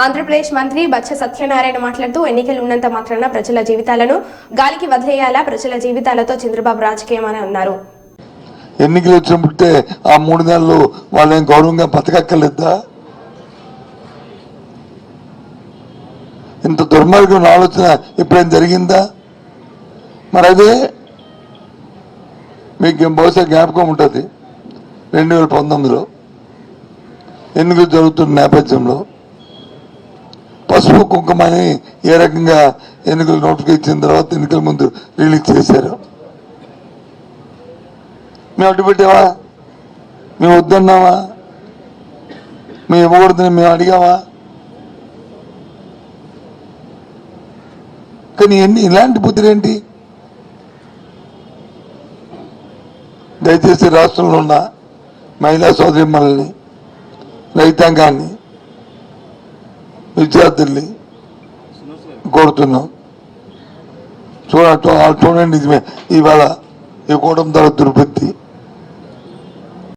ఆంధ్రప్రదేశ్ మంత్రి బచ్చ సత్యనారాయణ మాట్లాడుతూ ఎన్నికలు ఉన్నంత మాత్రాన ప్రజల జీవితాలను గాలికి వదిలేయాలా? ప్రజల జీవితాలతో చంద్రబాబు రాజకీయం అని అన్నారు. ఎన్నికలు వచ్చినప్పుడే ఆ మూడు నెలలు వాళ్ళని గౌరవంగా బతకక్కర్లేదా? ఇంత దుర్మార్గం ఆలోచన ఎప్పుడైనా జరిగిందా? మరి అదే మీకు బహుశా జ్ఞాపకం ఉంటుంది. రెండు వేల పంతొమ్మిదిలో ఎన్నికలు జరుగుతున్న నేపథ్యంలో పసుపు కుంకుమని ఏ రకంగా ఎన్నికలు నోటిఫికేషన్ ఇచ్చిన తర్వాత ఎన్నికల ముందు రిలీజ్ చేశారు? మేము అడ్డు పెట్టావా? మేము వద్దన్నావా? మేము ఇవ్వకూడదని మేము అడిగావా? కానీ ఎన్ని ఇలాంటి బుద్ధులేంటి దయచేసి రాష్ట్రంలో ఉన్న మహిళా సోదరి మనల్ని రైతాంగాన్ని విద్యార్థుల్ని కోరుతున్నాం. చూడ చూడండి నిజమే. ఇవాళ ఈ కూటమి ద్వారా దుర్బుద్ధి